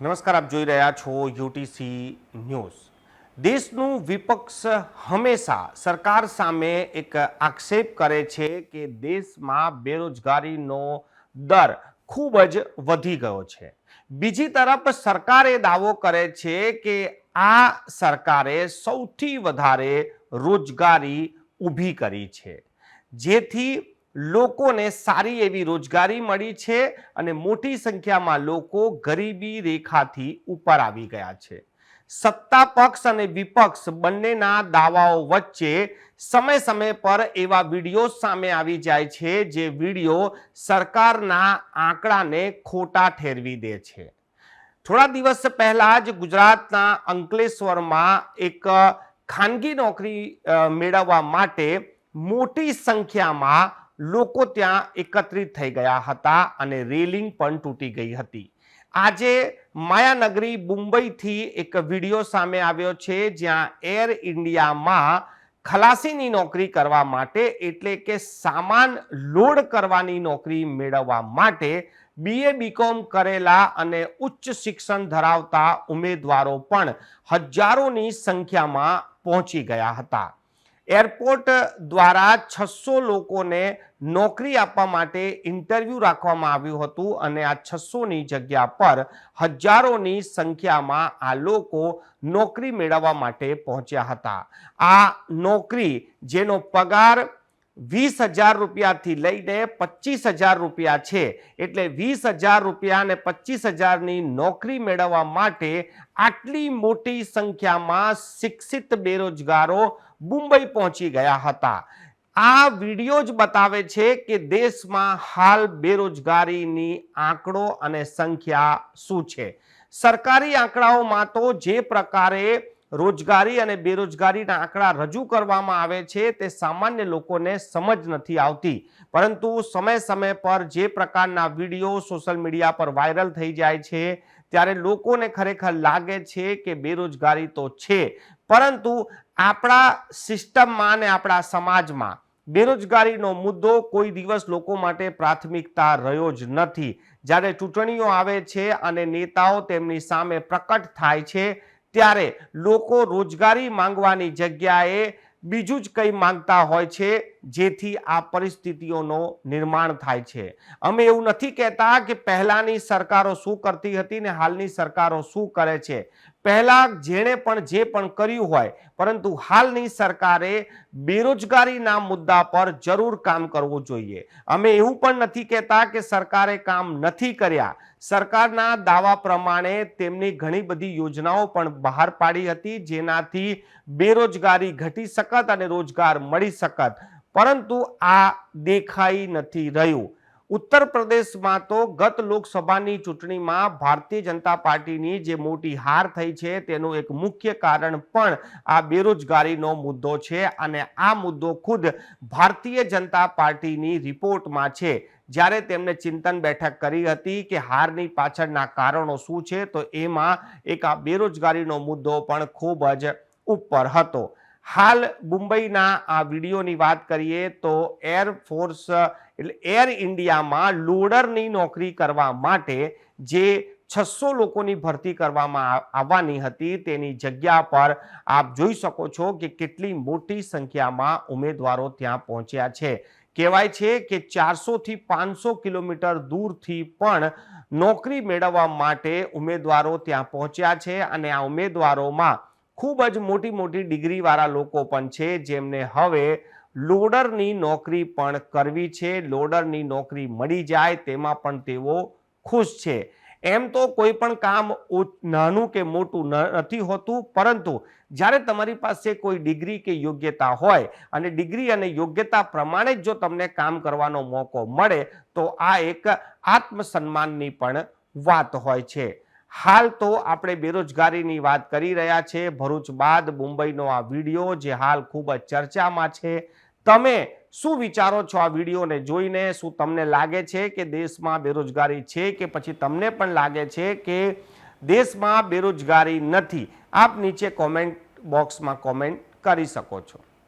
નમસ્કાર, આપ જોઈ રહ્યા છો યુટીસી ન્યૂઝ. દેશનું વિપક્ષ હંમેશા સરકાર સામે એક આક્ષેપ કરે છે કે દેશમાં બેરોજગારીનો દર ખૂબ જ વધી ગયો છે. બીજી તરફ સરકારે દાવો કરે છે કે આ સરકારે સૌથી વધારે રોજગારી ઊભી કરી છે. જેથી લોકોને સારી એવી રોજગારી મળી છે અને મોટી સંખ્યામાં લોકો ગરીબી રેખાથી ઉપર આવી ગયા છે. સત્તા પક્ષ અને વિપક્ષ બંનેના દાવાઓ વચ્ચે સમય સમય પર એવા વીડિયો સામે આવી જાય છે જે વીડિયો સરકારના આંકડાને ખોટા ઠેરવી દે છે. થોડા દિવસ પહેલા જ ગુજરાતના અંકલેશ્વરમાં એક ખાનગી નોકરી મેળવવા માટે મોટી સંખ્યામાં લોકો ત્યાં એકત્રિત થઈ ગયા હતા અને રેલિંગ પણ તૂટી ગઈ હતી. આજે માયાનગરી મુંબઈથી એક વીડિયો સામે આવ્યો છે, જ્યાં એર ઇન્ડિયામાં ખલાસીની નોકરી કરવા માટે એટલે કે સામાન લોડ કરવાની નોકરી મેળવવા માટે બીએ બીકોમ કરેલા અને ઉચ્ચ શિક્ષણ ધરાવતા ઉમેદવારો પણ હજારોની સંખ્યામાં પહોંચી ગયા હતા. એરપોર્ટ દ્વારા છસો લોકોને નોકરી આપવા માટે ઇન્ટરવ્યૂ રાખવામાં આવ્યું હતું અને આ છસોની જગ્યા પર હજારોની સંખ્યામાં આ લોકો નોકરી મેળવવા માટે પહોંચ્યા હતા. આ નોકરી જેનો પગાર વીસ હજાર રૂપિયાથી લઈને પચીસ હજાર રૂપિયા છે. એટલે વીસ હજાર રૂપિયા અને પચીસ હજારની નોકરી મેળવવા માટે આટલી મોટી સંખ્યામાં શિક્ષિત બેરોજગારો મુંબઈ પહોંચી ગયા હતા. આ વીડિયો જ બતાવે છે કે દેશમાં હાલ બેરોજગારીની આંકડો અને સંખ્યા શું છે? સરકારી આંકડાઓમાં તો જે પ્રકારે રોજગારી અને બેરોજગારીના આંકડા રજૂ કરવામાં આવે છે તે સામાન્ય લોકોને સમજ નથી આવતી. પરંતુ સમય સમય પર જે પ્રકારના વીડિયો સોશિયલ મીડિયા પર વાયરલ થઈ જાય છે, ત્યારે લોકોને ખરેખર લાગે છે કે બેરોજગારી તો છે. પરંતુ આપણા સિસ્ટમમાં અને આપણા સમાજમાં બેરોજગારીનો મુદ્દો કોઈ દિવસ લોકો માટે પ્રાથમિકતા રહ્યો જ નથી. જ્યારે ચૂંટણીઓ આવે છે અને નેતાઓ તેમની સામે પ્રકટ થાય છે ત્યારે લોકો રોજગારી માંગવાની જગ્યાએ બીજું જ કંઈ માંગતા હોય છે જેથી આ પરિસ્થિતિઓનો નિર્માણ થાય છે. અમે એવું નથી કહેતા કે પહેલાંની સરકારો શું કરતી હતી ને હાલની સરકારો શું કરે છે. પહેલાં જેણે પણ જે પણ કર્યું હોય, પરંતુ હાલની સરકારે બેરોજગારીના મુદ્દા પર જરૂર કામ કરવું જોઈએ. અમે એવું પણ નથી કહેતા કે સરકારે કામ નથી કર્યા. સરકારના દાવા પ્રમાણે તેમની ઘણી બધી યોજનાઓ પણ બહાર પાડી હતી, જેનાથી બેરોજગારી ઘટી શકત અને રોજગાર મળી શકત. પરંતુ આ દેખાઈ નથી રહ્યું. ઉત્તર પ્રદેશમાં તો ગત લોકસભાની ચૂંટણીમાં ભારતીય જનતા પાર્ટીની જે મોટી હાર થઈ છે તેનું એક મુખ્ય કારણ પણ આ બેરોજગારીનો મુદ્દો છે અને આ મુદ્દો ખુદ ભારતીય જનતા પાર્ટીની રિપોર્ટમાં છે. જ્યારે તેમણે ચિંતન બેઠક કરી હતી કે હારની પાછળના કારણો શું છે તો એમાં એક આ બેરોજગારીનો મુદ્દો પણ ખૂબ જ ઉપર હતો. હાલ મુંબઈના આ વિડીયોની વાત કરીએ તો એરફોર્સ એટલે એર ઇન્ડિયામાં લોડરની નોકરી કરવા માટે જે છસો લોકોની ભરતી કરવામાં આવવાની હતી તેની જગ્યા પર આપ જોઈ શકો છો કે કેટલી મોટી સંખ્યામાં ઉમેદવારો ત્યાં પહોંચ્યા છે. કહેવાય છે કે ચારસોથી પાંચસો કિલોમીટર દૂરથી પણ નોકરી મેળવવા માટે ઉમેદવારો ત્યાં પહોંચ્યા છે અને આ ઉમેદવારોમાં ખૂબ જ મોટી મોટી ડિગ્રીવાળા લોકો પણ છે, જેમને હવે લોડરની નોકરી પણ કરવી છે. લોડરની નોકરી મળી જાય તેમાં પણ તેઓ ખુશ છે. એમ તો કોઈ પણ કામ નાનું કે મોટું નથી હોતું, પરંતુ જ્યારે તમારી પાસે કોઈ ડિગ્રી કે યોગ્યતા હોય અને ડિગ્રી અને યોગ્યતા પ્રમાણે જ જો તમને કામ કરવાનો મોકો મળે, તો આ એક આત્મસન્માનની પણ વાત હોય છે. હાલ તો આપણે બેરોજગારીની વાત કરી રહ્યા છે. ભરૂચ બાદ મુંબઈનો આ વીડિયો જે હાલ ખૂબ જ ચર્ચામાં છે. તમે શું વિચારો છો આ વિડીયોને જોઈને? શું તમને લાગે છે કે દેશમાં બેરોજગારી છે કે પછી તમને પણ લાગે છે કે દેશમાં બેરોજગારી નથી? આપ નીચે કોમેન્ટ બોક્સમાં કોમેન્ટ કરી શકો છો.